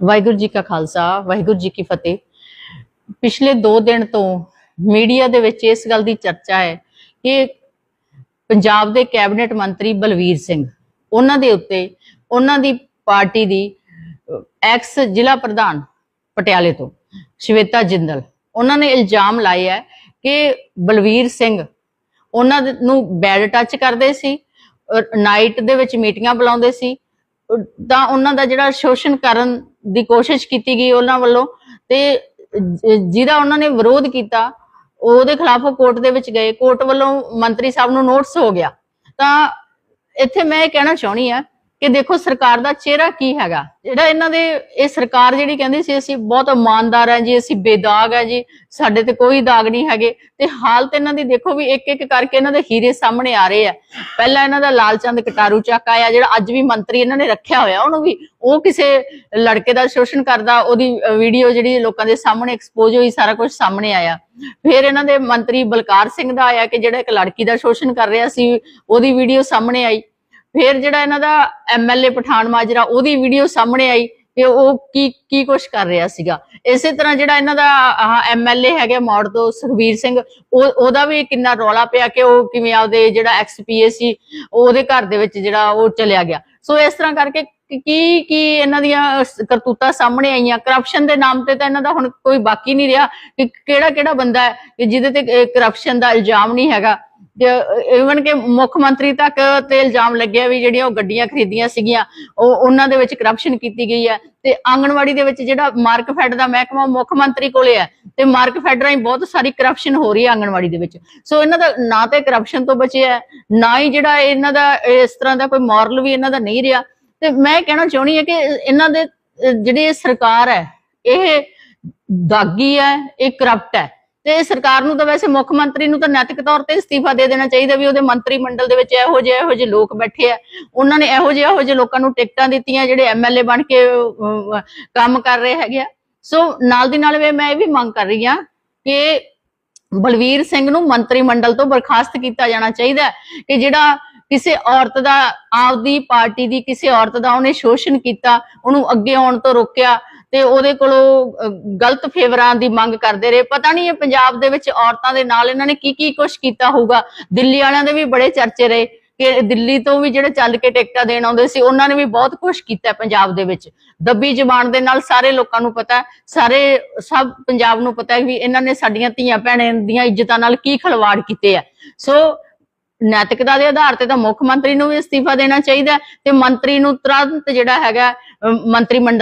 ਵਾਹਿਗੁਰੂ ਜੀ ਕਾ ਖਾਲਸਾ, ਵਾਹਿਗੁਰੂ ਜੀ ਕੀ ਫਤਿਹ। ਪਿਛਲੇ 2 ਦਿਨ ਤੋਂ ਮੀਡੀਆ ਦੇ ਵਿੱਚ ਇਸ ਗੱਲ ਦੀ ਚਰਚਾ ਹੈ ਕਿ ਪੰਜਾਬ ਦੇ ਕੈਬਨਿਟ ਮੰਤਰੀ ਬਲਵੀਰ ਸਿੰਘ, ਉਹਨਾਂ ਦੇ ਉੱਤੇ ਉਹਨਾਂ ਦੀ ਪਾਰਟੀ ਦੀ ਐਕਸ ਜ਼ਿਲ੍ਹਾ ਪ੍ਰਧਾਨ ਪਟਿਆਲੇ ਤੋਂ, ਸ਼ਵੇਤਾ ਜਿੰਦਲ, ਉਹਨਾਂ ਨੇ ਇਲਜ਼ਾਮ ਲਾਏ ਹੈ ਕਿ ਬਲਵੀਰ ਸਿੰਘ ਉਹਨਾਂ ਨੂੰ ਬੈਡ ਟੱਚ ਕਰਦੇ ਸੀ ਨਾਈਟ ਦੇ ਵਿੱਚ ਮੀਟਿੰਗਾਂ ਬੁਲਾਉਂਦੇ ਸੀ ਤਾਂ ਉਹਨਾਂ ਦਾ ਜਿਹੜਾ ਸ਼ੋਸ਼ਣ ਕਰਨ ਦੀ ਕੋਸ਼ਿਸ਼ ਕੀਤੀ ਗਈ ਉਹਨਾਂ ਵੱਲੋਂ ਤੇ ਜਿਹਦਾ ਉਹਨਾਂ ਨੇ ਵਿਰੋਧ ਕੀਤਾ, ਉਹਦੇ ਖਿਲਾਫ ਉਹ ਕੋਰਟ ਦੇ ਵਿੱਚ ਗਏ, ਕੋਰਟ ਵੱਲੋਂ ਮੰਤਰੀ ਸਾਹਿਬ ਨੂੰ ਨੋਟਿਸ ਹੋ ਗਿਆ। ਤਾਂ ਇੱਥੇ ਮੈਂ ਇਹ ਕਹਿਣਾ ਚਾਹਣੀ ਆ ਕਿ ਦੇਖੋ ਸਰਕਾਰ ਦਾ ਚਿਹਰਾ ਕੀ ਹੈਗਾ? ਜਿਹੜਾ ਇਹਨਾਂ ਦੇ, ਇਹ ਸਰਕਾਰ ਜਿਹੜੀ ਕਹਿੰਦੀ ਸੀ, ਅਸੀਂ ਬਹੁਤ ਇਮਾਨਦਾਰ ਹੈ ਜੀ, ਅਸੀਂ ਬੇਦਾਗ ਹੈ ਜੀ, ਸਾਡੇ ਤੇ ਕੋਈ ਦਾਗ ਨਹੀਂ ਹੈਗੇ। ਤੇ ਹਾਲਤ ਇਹਨਾਂ ਦੀ ਦੇਖੋ ਵੀ ਇੱਕ ਇੱਕ ਕਰਕੇ ਇਹਨਾਂ ਦੇ ਹੀਰੇ ਸਾਹਮਣੇ ਆ ਰਹੇ ਆ। ਪਹਿਲਾਂ ਇਹਨਾਂ ਦਾ ਲਾਲਚੰਦ ਕਟਾਰੂ ਚੱਕ ਆਇਆ, ਜਿਹੜਾ ਅੱਜ ਵੀ ਮੰਤਰੀ ਇਹਨਾਂ ਨੇ ਰੱਖਿਆ ਹੋਇਆ, ਉਹਨੂੰ ਵੀ ਉਹ ਕਿਸੇ ਲੜਕੇ ਦਾ ਸ਼ੋਸ਼ਣ ਕਰਦਾ, ਉਹਦੀ ਵੀਡੀਓ ਜਿਹੜੀ ਲੋਕਾਂ ਦੇ ਸਾਹਮਣੇ ਐਕਸਪੋਜ਼ ਹੋਈ, ਸਾਰਾ ਕੁਝ ਸਾਹਮਣੇ ਆਇਆ। ਫਿਰ ਇਹਨਾਂ ਦੇ ਮੰਤਰੀ ਬਲਕਾਰ ਸਿੰਘ ਦਾ ਆਇਆ ਕਿ ਜਿਹੜਾ ਇੱਕ ਲੜਕੀ ਦਾ ਸ਼ੋਸ਼ਣ ਕਰ ਰਿਹਾ ਸੀ, ਉਹਦੀ ਵੀਡੀਓ ਸਾਹਮਣੇ ਆਈ। ਫਿਰ ਜਿਹੜਾ ਇਹਨਾਂ ਦਾ ਐਮਐਲਏ ਪਠਾਨ ਮਾਜਰਾ, ਉਹਦੀ ਵੀਡੀਓ ਸਾਹਮਣੇ ਆਈ ਕਿ ਉਹ ਕੀ ਕੀ ਕੁਛ ਕਰ ਰਿਹਾ ਸੀਗਾ। ਇਸੇ ਤਰ੍ਹਾਂ ਜਿਹੜਾ ਇਹਨਾਂ ਦਾ ਐਮਐਲਏ ਹੈਗਾ ਮੌੜ ਤੋਂ ਸੁਖਬੀਰ ਸਿੰਘ, ਉਹ, ਉਹਦਾ ਵੀ ਕਿੰਨਾ ਰੌਲਾ ਪਿਆ ਕਿ ਉਹ ਕਿਵੇਂ ਆਪਦੇ ਜਿਹੜਾ ਐਕਸਪੀਏ ਸੀ, ਉਹਦੇ ਘਰ ਦੇ ਵਿੱਚ ਜਿਹੜਾ ਉਹ ਚਲਿਆ ਗਿਆ। ਸੋ ਇਸ ਤਰ੍ਹਾਂ ਕਰਕੇ ਕੀ- ਕੀ ਇਹਨਾਂ ਦੀਆਂ ਕਰਤੂਤਾਂ ਸਾਹਮਣੇ ਆਈਆਂ? ਕਰਪਸ਼ਨ ਦੇ ਨਾਮ ਤੇ ਤਾਂ ਇਹਨਾਂ ਦਾ ਹੁਣ ਕੋਈ ਬਾਕੀ ਨਹੀਂ ਰਿਹਾ ਕਿ ਕਿਹੜਾ ਕਿਹੜਾ ਬੰਦਾ ਹੈ ਕਿ ਜਿਹਦੇ ਤੇ ਕਰਪਸ਼ਨ ਦਾ ਇਲਜ਼ਾਮ ਨਹੀਂ ਹੈਗਾ। ਇਵਨ ਕਿ ਮੁੱਖ ਮੰਤਰੀ ਤੱਕ ਤੇ ਇਲਜ਼ਾਮ ਲੱਗਿਆ ਵੀ ਜਿਹੜੀਆਂ ਉਹ ਗੱਡੀਆਂ ਖਰੀਦੀਆਂ ਸੀਗੀਆਂ, ਉਹ ਉਹਨਾਂ ਦੇ ਵਿੱਚ ਕਰਪਸ਼ਨ ਕੀਤੀ ਗਈ ਹੈ ਤੇ ਆਂਗਣਵਾੜੀ ਦੇ ਵਿੱਚ ਜਿਹੜਾ ਮਾਰਕ ਫੈਡ ਦਾ ਮਹਿਕਮਾ ਮੁੱਖ ਮੰਤਰੀ ਕੋਲੇ ਹੈ ਤੇ ਮਾਰਕਫੈਡ ਰਾਹੀਂ ਬਹੁਤ ਸਾਰੀ ਕਰਪਸ਼ਨ ਹੋ ਰਹੀ ਹੈ ਆਂਗਣਵਾੜੀ ਦੇ ਵਿੱਚ। ਸੋ ਇਹਨਾਂ ਦਾ ਨਾ ਤੇ ਕਰਪਸ਼ਨ ਤੋਂ ਬਚਿਆ ਨਾ ਹੀ ਜਿਹੜਾ ਇਹਨਾਂ ਦਾ ਇਸ ਤਰ੍ਹਾਂ ਦਾ ਕੋਈ ਮੋਰਲ ਵੀ ਇਹਨਾਂ ਦਾ ਨਹੀਂ ਰਿਹਾ। ਤੇ ਮੈਂ ਕਹਿਣਾ ਚਾਹੁੰਦੀ ਹਾਂ ਕਿ ਇਹਨਾਂ ਦੇ ਜਿਹੜੀ ਸਰਕਾਰ ਹੈ, ਇਹ ਦਾਗੀ ਹੈ, ਇਹ ਕਰਪਟ ਹੈ। ਤੇ ਸਰਕਾਰ ਨੂੰ ਤਾਂ ਵੈਸੇ ਮੁੱਖ ਮੰਤਰੀ ਨੂੰ ਤਾਂ ਨੈਤਿਕ ਤੌਰ ਤੇ ਅਸਤੀਫਾ ਦੇ ਦੇਣਾ ਚਾਹੀਦਾ ਵੀ ਉਹਦੇ ਮੰਤਰੀ ਮੰਡਲ ਦੇ ਵਿੱਚ ਇਹੋ ਜਿਹੇ ਇਹੋ ਜਿਹੇ ਲੋਕ ਬੈਠੇ ਆ। ਉਹਨਾਂ ਨੇ ਇਹੋ ਜਿਹੇ ਇਹੋ ਜਿਹੇ ਲੋਕਾਂ ਨੂੰ ਟਿਕਟਾਂ ਦਿੱਤੀਆਂ, ਜਿਹੜੇ ਐਮਐਲਏ ਬਣ ਕੇ ਕੰਮ ਕਰ ਰਹੇ ਹੈਗੇ ਆ। ਸੋ ਨਾਲ ਦੀ ਨਾਲ ਮੈਂ ਇਹ ਵੀ ਮੰਗ ਕਰ ਰਹੀ ਹਾਂ ਕਿ ਬਲਵੀਰ ਸਿੰਘ ਨੂੰ ਮੰਤਰੀ ਮੰਡਲ ਤੋਂ ਬਰਖਾਸਤ ਕੀਤਾ ਜਾਣਾ ਚਾਹੀਦਾ ਕਿ ਜਿਹੜਾ ਕਿਸੇ ਔਰਤ ਦਾ, ਆਪਦੀ ਪਾਰਟੀ ਦੀ ਕਿਸੇ ਔਰਤ ਦਾ ਉਹਨੇ ਸ਼ੋਸ਼ਣ ਕੀਤਾ, ਉਹਨੂੰ ਅੱਗੇ ਆਉਣ ਤੋਂ ਰੋਕਿਆ ਤੇ ਉਹਦੇ ਕੋਲੋਂ ਗਲਤ ਫੇਵਰਾਂ ਦੀ ਮੰਗ ਕਰਦੇ ਰਹੇ। ਪਤਾ ਨਹੀਂ ਇਹ ਪੰਜਾਬ ਦੇ ਵਿੱਚ ਔਰਤਾਂ ਦੇ ਨਾਲ ਇਹਨਾਂ ਨੇ ਕੀ ਕੀ ਕੁਛ ਕੀਤਾ ਹੋਊਗਾ। ਦਿੱਲੀ ਵਾਲਿਆਂ ਦੇ ਵੀ ਬੜੇ ਚਰਚੇ ਰਹੇ ਕਿ ਦਿੱਲੀ ਤੋਂ ਵੀ ਜਿਹੜੇ ਚੱਲ ਕੇ ਟਿਕਟਾਂ ਦੇਣ ਆਉਂਦੇ ਸੀ, ਉਹਨਾਂ ਨੇ ਵੀ ਬਹੁਤ ਕੁਛ ਕੀਤਾ ਪੰਜਾਬ ਦੇ ਵਿੱਚ। ਦੱਬੀ ਜ਼ਬਾਨ ਦੇ ਨਾਲ ਸਾਰੇ ਲੋਕਾਂ ਨੂੰ ਪਤਾ, ਸਾਰੇ, ਸਭ ਪੰਜਾਬ ਨੂੰ ਪਤਾ ਵੀ ਇਹਨਾਂ ਨੇ ਸਾਡੀਆਂ ਧੀਆਂ ਭੈਣਾਂ ਦੀਆਂ ਇੱਜ਼ਤਾਂ ਨਾਲ ਕੀ ਖਲਵਾੜ ਕੀਤੇ ਆ। ਸੋ, ਨੈਤਿਕਤਾ ਦੇ ਆਧਾਰ ਤੇ ਤਾਂ ਮੁੱਖ ਮੰਤਰੀ ਨੂੰ ਵੀ ਅਸਤੀਫਾ ਦੇਣਾ ਚਾਹੀਦਾ ਤੇ ਮੰਤਰੀ ਨੂੰ ਤੁਰੰਤ ਜਿਹੜਾ ਹੈਗਾ ਮੰਤਰੀ ਮੰਡਲ